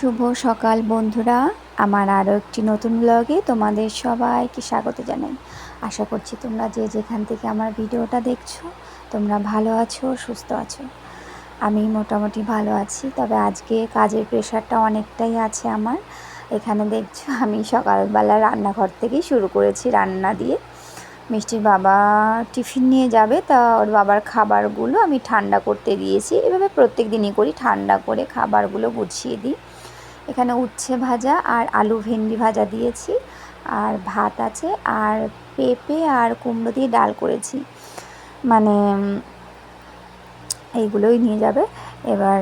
শুভ সকাল বন্ধুরা। আমার আরও একটি নতুন ব্লগে তোমাদের সবাইকে স্বাগত জানাই। আশা করছি তোমরা যে যেখান থেকে আমার ভিডিওটা দেখছ, তোমরা ভালো আছো, সুস্থ আছো। আমি মোটামুটি ভালো আছি, তবে আজকে কাজের প্রেশারটা অনেকটাই আছে আমার। এখানে দেখছ, আমি সকালবেলা রান্নাঘর থেকেই শুরু করেছি রান্না দিয়ে। মিষ্টির বাবা টিফিন নিয়ে যাবে, তা ওর বাবার খাবারগুলো আমি ঠান্ডা করতে দিয়েছি। এভাবে প্রত্যেক দিনই করি, ঠান্ডা করে খাবারগুলো গুছিয়ে দিই। এখানে উচ্ছে ভাজা আর আলু ভেন্ডি ভাজা দিয়েছি, আর ভাত আছে, আর পেঁপে আর কুমড়ো দিয়ে ডাল করেছি। মানে এইগুলোই নিয়ে যাবে। এবার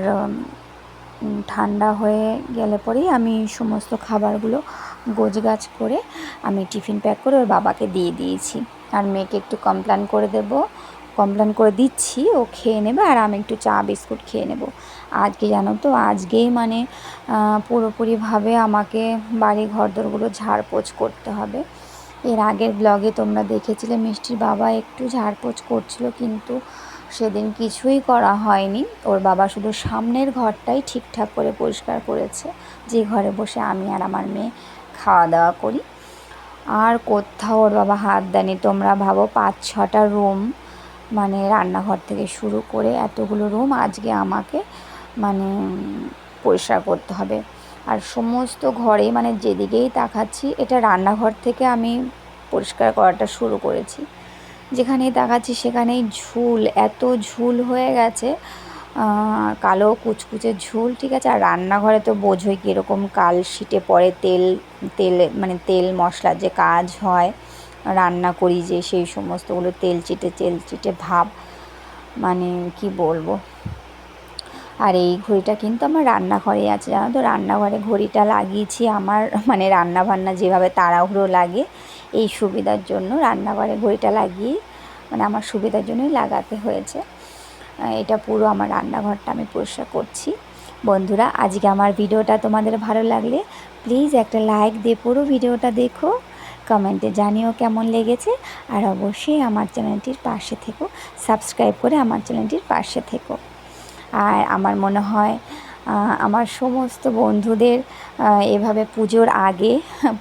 ঠান্ডা হয়ে গেলে পরেই আমি সমস্ত খাবারগুলো গোছগাছ করে আমি টিফিন প্যাক করে ওর বাবাকে দিয়ে দিয়েছি। আর মেয়েকে একটু কমপ্লেন করে দেব কমপ্লেন করে দিচ্ছি, ও খেয়ে নেবে আর আমি একটু চা, বিস্কুট খেয়ে নেব। আজকে জানো তো? আজকেই মানে পুরোপুরিভাবে আমাকে বাড়ি ঘরদোরগুলো ঝাড়পোছ করতে হবে। এর আগের ব্লগে তোমরা দেখেছিলে, মিষ্টির বাবা একটু ঝাড়পোছ করছিল কিন্তু সেদিন কিছুই করা হয়নি। ওর বাবা শুধু সামনের ঘরটাই ঠিকঠাক করে পরিষ্কার করেছে। যে ঘরে বসে আমি আর আমার মেয়ে খাওয়া দাওয়া করি। আর কোথাও ওর বাবা হাত দেয়নি। তোমরা ভাবো পাঁচ ছটা রুম মানে রান্নাঘর থেকে শুরু করে এতগুলো রুম আজকে আমাকে মানে পরিষ্কার করতে হবে। আর সমস্ত ঘরে মানে যেদিকেই তাকাচ্ছি, এটা রান্নাঘর থেকে আমি পরিষ্কার করাটা শুরু করেছি। যেখানেই তাকাচ্ছি সেখানেই ঝুল, এত ঝুল হয়ে গেছে কালো কুচকুচে ঝুল, ঠিক আছে? আর রান্নাঘরে তো বোঝোই কীরকম কাল শিটে পড়ে তেল তেল মানে তেল মশলার যে কাজ হয় রান্না করি যে সেই সমস্তগুলো তেল চিটে তেল চিটে ভাব মানে কি বলব? আর এই ঘড়িটা কিন্তু আমার রান্নাঘরে আছে, জানো তো? রান্নাঘরে ঘড়িটা লাগিয়েছি আমার মানে রান্না বান্না যেভাবে তাড়াহুড়ো লাগে, এই সুবিধার জন্য রান্নাঘরে ঘড়িটা লাগিয়ে মানে আমার সুবিধার জন্যই লাগাতে হয়েছে। এটা পুরো আমার রান্নাঘরটা আমি পরিষ্কার করছি। বন্ধুরা, আজকে আমার ভিডিওটা তোমাদের ভালো লাগলে প্লিজ একটা লাইক দিয়ে পুরো ভিডিওটা দেখো। কমেন্টে জানিও কেমন লেগেছে। আর অবশ্যই আমার চ্যানেলটির পাশে থেকো। সাবস্ক্রাইব করে আমার চ্যানেলটির পাশে থেকো। আর আমার মনে হয় আমার সমস্ত বন্ধুদের এভাবে পুজোর আগে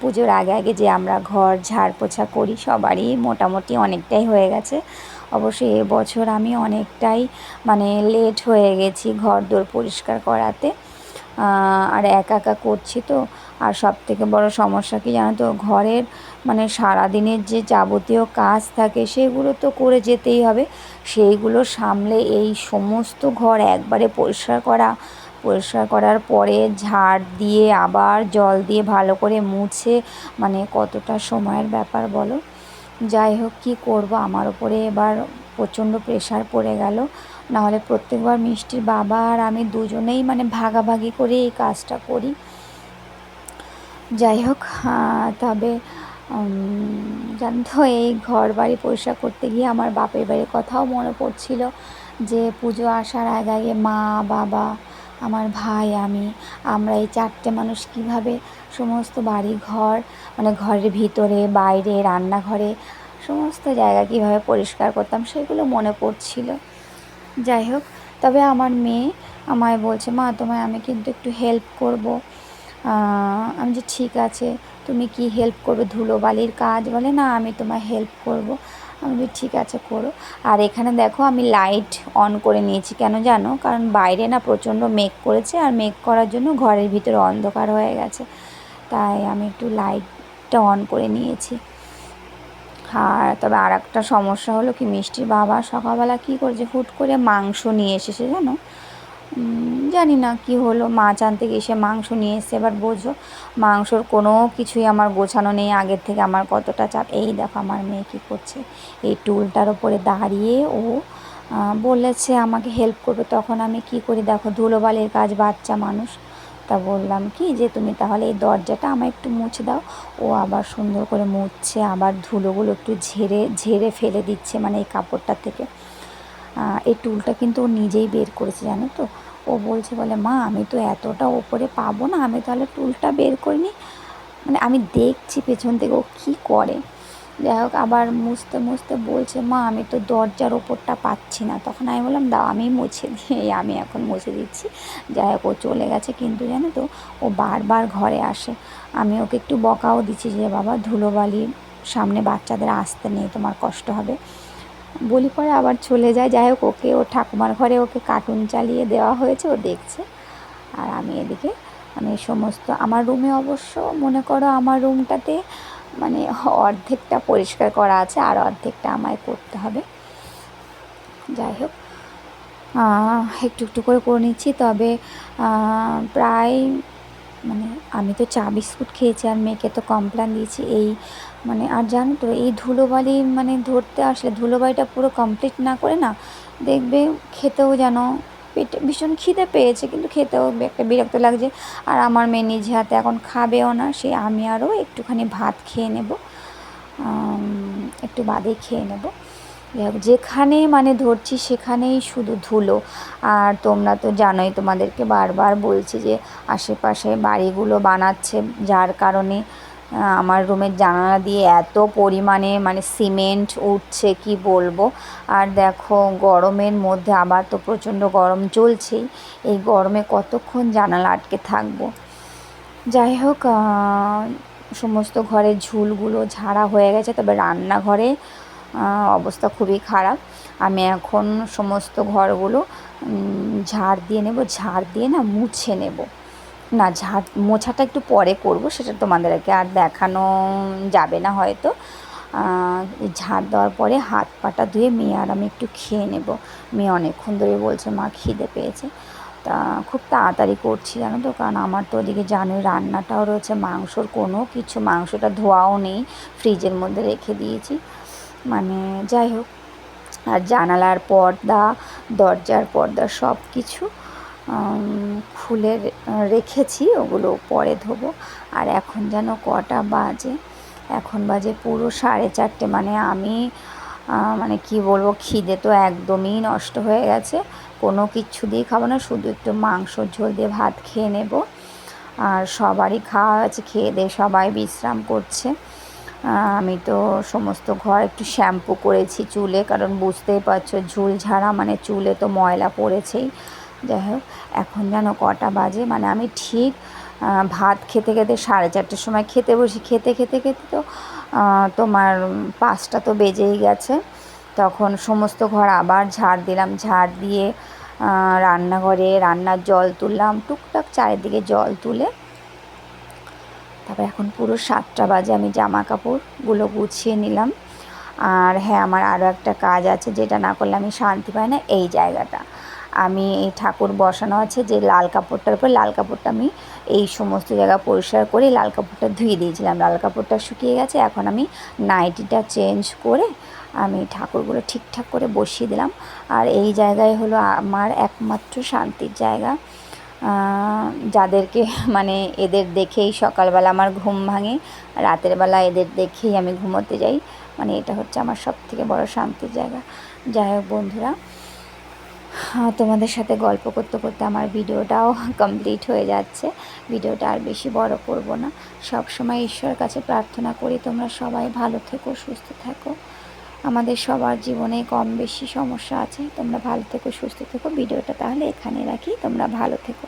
পুজোর আগে আগে যে আমরা ঘর ঝাড় পোছা করি, সবারই মোটামুটি অনেকটাই হয়ে গেছে। অবশ্যই এবছর আমি অনেকটাই মানে লেট হয়ে গেছি ঘর দোর পরিষ্কার করাতে। আর একা একা করছি তো আর সব থেকে বড় সমস্যা কি জানো তো, ঘরের মানে সারাদিনের যে যাবতীয় কাজ থাকে সেগুলো তো করে যেতেই হবে। সেইগুলো সামলে এই সমস্ত ঘর একবারে পরিষ্কার করা। পরিষ্কার করার পরে ঝাড় দিয়ে আবার জল দিয়ে ভালো করে মুছে মানে কতটা সময়ের ব্যাপার বলো? যাই হোক, কী করব? আমার ওপরে এবার প্রচণ্ড প্রেশার পড়ে গেল। নাহলে প্রত্যেকবার মিষ্টির বাবা আর আমি দুজনেই মানে ভাগাভাগি করে এই কাজটা করি। যাই হোক তবে জানো তো এই ঘর বাড়ি পরিষ্কার করতে গিয়ে আমার বাপের বাড়ির কথাও মনে পড়ছিল যে পুজো আসার আগে আগে মা, বাবা, আমার ভাই, আমি, আমরা এই চারটে মানুষ কীভাবে সমস্ত বাড়ি ঘর মানে ঘরের ভিতরে, বাইরে, রান্নাঘরে সমস্ত জায়গা কীভাবে পরিষ্কার করতাম সেগুলো মনে পড়ছিল। যাই হোক তবে আমার মেয়ে আমায় বলছে, মা, তোমায় আমি কিন্তু একটু হেল্প করব। আমি যে ঠিক আছে, তুমি কি হেল্প করবে? ধুলোবালির কাজ বলে, না, আমি তোমায় হেল্প করব। আমি ঠিক আছে, করো। আর এখানে দেখো, আমি লাইট অন করে নিয়েছি। কেন জানো? কারণ বাইরে না প্রচণ্ড মেঘ করেছে, আর মেঘ করার জন্য ঘরের ভিতরে অন্ধকার হয়ে গেছে। তাই আমি একটু লাইটটা অন করে নিয়েছি। আর তবে আর একটা সমস্যা হলো কি, মিষ্টির বাবা সকালবেলা কী করেছে? হুট করে মাংস নিয়ে এসেছে, জানো? জানি না কি হলো। মাছ আনতে গিয়ে সে মাংস নিয়ে এসে এবার বোঝো, মাংসর কোনো কিছুই আমার গোছানো নেই, আগের থেকে আমার কতটা চাপ। এই দেখো আমার মেয়ে কী করছে। এই টুলটার ওপরে দাঁড়িয়ে ও বলেছে আমাকে হেল্প করবে। তখন আমি কি করি দেখো, ধুলোবালির কাজ, বাচ্চা মানুষ। তা বললাম, কি যে তুমি তাহলে এই দরজাটা আমায় একটু মুছে দাও। ও আবার সুন্দর করে মুছছে, আবার ধুলোগুলো একটু ঝেড়ে ঝেড়ে ফেলে দিচ্ছে মানে এই কাপড়টা থেকে। এই টুলটা কিন্তু ও নিজেই বের করেছে, জানো তো? ও বলছে, বলে, মা, আমি তো এতটা ওপরে পাবো না, আমি তাহলে টুলটা বের করিনি। মানে আমি দেখছি পেছন থেকে ও কী করে। যাই হোক, আবার মুছতে মুছতে বলছে, মা, আমি তো দরজার ওপরটা পাচ্ছি না। তখন আমি বললাম, দাও, আমি মুছে দিই। আমি এখন মুছে দিচ্ছি। যাই হোক, ও চলে গেছে কিন্তু, জানো তো, ও বারবার ঘরে আসে। আমি ওকে একটু বকাও দিচ্ছি যে, বাবা ধুলোবালি সামনে বাচ্চাদের আসতে নেই, তোমার কষ্ট হবে। বলি পরে আবার চলে যায়। যাই হোক, ওকে, ও ঠাকুমার ঘরে ওকে কার্টুন চালিয়ে দেওয়া হয়েছে, ও দেখছে। আর আমি এদিকে, আমি সমস্ত, আমার রুমে অবশ্য, মনে করো আমার রুমটাতে মানে অর্ধেকটা পরিষ্কার করা আছে, আর অর্ধেকটা আমায় করতে হবে। যাই হোক একটু একটু করে করে নিচ্ছি, তবে প্রায় মানে আমি তো চা বিস্কুট খেয়েছি আর মেয়েকে তো কমপ্লেন দিয়েছি, এই মানে আর জানো তো, এই ধুলোবালি মানে ধরতে আসলে ধুলোবালিটা পুরো কমপ্লিট না করে না দেখবে খেতেও যেন পেটে, ভীষণ খিদে পেয়েছে কিন্তু খেতেও একটা বিরক্ত লাগছে। আর আমার মেয়ে নিজে হাতে এখন খাবেও না, সে আমি আরও একটুখানি ভাত খেয়ে নেব একটু বাদে খেয়ে নেব। যেখানে মানে ধরছি সেখানেই শুধু ধুলো। আর তোমরা তো জানোই, তোমাদেরকে বারবার বলছি যে আশেপাশে বাড়িগুলো বানাচ্ছে, যার কারণে আমার রুমের জানালা দিয়ে এত পরিমাণে মানে সিমেন্ট উঠছে, কি বলব? আর দেখো, গরমের মধ্যে আবার তো প্রচণ্ড গরম চলছেই। এই গরমে কতক্ষণ জানালা আটকে থাকব? যাই হোক সমস্ত ঘরের ঝুলগুলো ঝাড়া হয়ে গেছে, তবে রান্নাঘরে অবস্থা খুবই খারাপ। আমি এখন সমস্ত ঘরগুলো ঝাড় দিয়ে নেব, ঝাড় দিয়ে না মুছে নেব। না, ঝাড় মোছাটা একটু পরে করব, সেটা তোমাদেরকে আর দেখানো যাবে না হয়তো। ঝাড় দেওয়ার পরে হাত পাটা ধুয়ে মেয়ে আর আমি একটু খেয়ে নেব। মেয়ে অনেকক্ষণ ধরে বলছে, মা, খিদে পেয়েছে। তা খুব তাড়াতাড়ি করছি জানো তো, কারণ আমার তো ওদিকে জানোই রান্নাটাও রয়েছে, মাংসর কোনো কিছু, মাংসটা ধোয়াও নেই, ফ্রিজের মধ্যে রেখে দিয়েছি। মানে যাই হোক, আর জানালার পর্দা, দরজার পর্দা সব কিছু খুলে রেখেছি, ওগুলো পরে ধোবো। আর এখন যেন কটা বাজে, এখন বাজে পুরো সাড়ে চারটে মানে আমি মানে কি বলব, খিদে তো একদমই নষ্ট হয়ে গেছে। কোনো কিচ্ছু দিয়ে খাব না, শুধু একটু মাংস ঝোল দিয়ে ভাত খেয়ে নেব। আর সবারই খাওয়া আছে খেয়ে দিয়ে সবাই বিশ্রাম করছে। আমি তো সমস্ত ঘর একটু শ্যাম্পু করেছি চুলে, কারণ বুঝতেই পারছ ঝুল ঝাড়া মানে চুলে তো ময়লা পড়েছেই। যাই হোক, এখন যেন কটা বাজে মানে আমি ঠিক ভাত খেতে খেতে সাড়ে চারটের সময় খেতে বসি, খেতে খেতে খেতে তো তোমার পাঁচটা তো বেজেই গেছে। তখন সমস্ত ঘর আবার ঝাড় দিলাম, ঝাড় দিয়ে রান্নাঘরে রান্নার জল তুললাম, টুকটাক চারিদিকে জল তুলে তারপর এখন পুরো সাতটা বাজে, আমি জামা কাপড়গুলো গুছিয়ে নিলাম। আর হ্যাঁ আমার আরও একটা কাজ আছে, যেটা না করলে আমি শান্তি পাই না, এই জায়গাটা। আমি এই ঠাকুর বসানো আছে যে লাল কাপড়টার উপর, লাল কাপড়টা আমি এই সমস্ত জায়গা পরিষ্কার করে লাল কাপড়টা ধুয়ে দিয়েছিলাম। লাল কাপড়টা শুকিয়ে গেছে, এখন আমি নাইটিটা চেঞ্জ করে আমি ঠাকুরগুলো ঠিকঠাক করে বসিয়ে দিলাম। আর এই জায়গায় হলো আমার একমাত্র শান্তির জায়গা। যাদেরকে মানে এদের দেখেই সকালবেলা আমার ঘুম ভাঙে, রাতের বেলা এদের দেখেই আমি ঘুমোতে যাই। মানে এটা হচ্ছে আমার সব থেকে বড় শান্তির জায়গা। যাই হোক বন্ধুরা তোমাদের সাথে গল্প করতে করতে আমার ভিডিওটাও কমপ্লিট হয়ে যাচ্ছে। ভিডিওটা আর বেশি বড় করব না। সব সময় ঈশ্বরের কাছে প্রার্থনা করি তোমরা সবাই ভালো থেকো, সুস্থ থাকো। আমাদের সবার জীবনে কম বেশি সমস্যা আছে। তোমরা ভালো থেকো, সুস্থ থেকো। ভিডিওটা তাহলে এখানে রাখি। তোমরা ভালো থেকো।